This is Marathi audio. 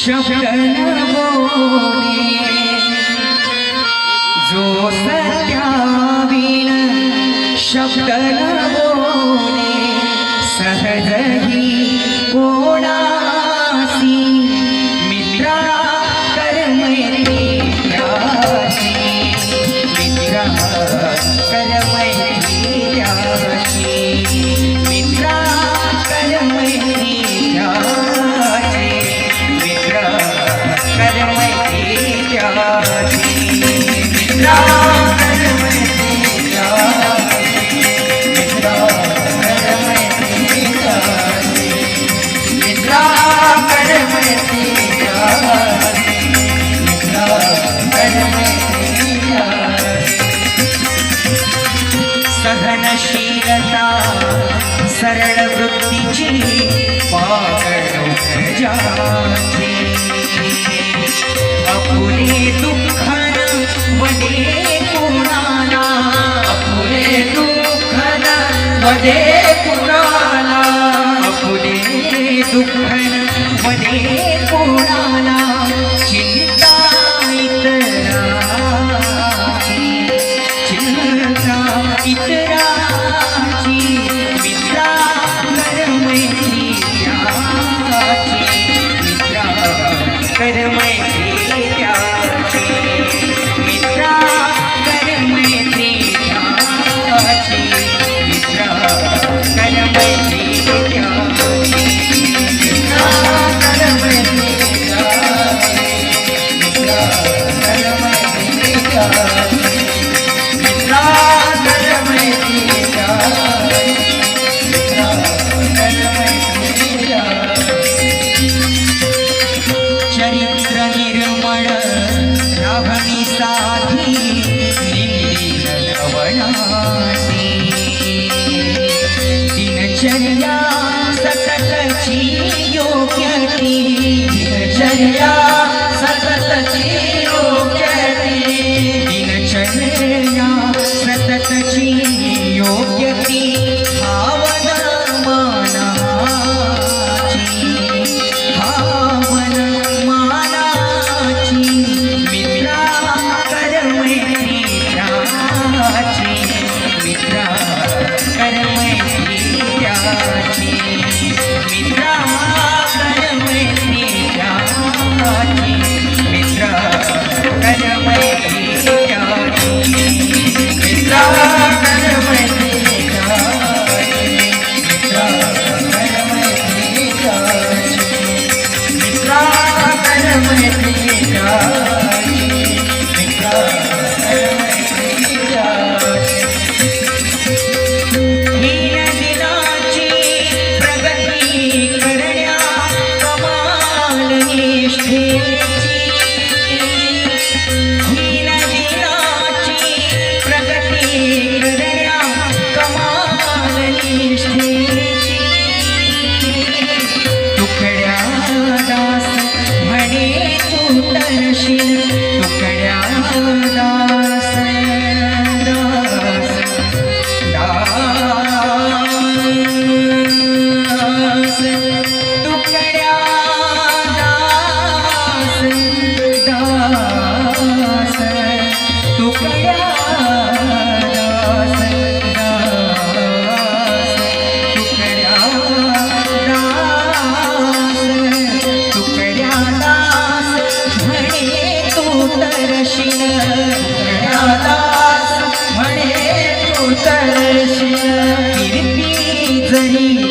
शब्द न बोले जो सत्याविन शब्द न बोले कोणासी मित्रा करमैत्री त्याची मित्रा शीलता सरळ वृत्तीची जाती अपुरे दुःखन वडे पुराला अपुरे दुःखन वडे पुराला अपुरे दुःखन पुराला कर मैं Jenny, yeah. ಶ್ರೀರಾಮ तळशी फिरती जरी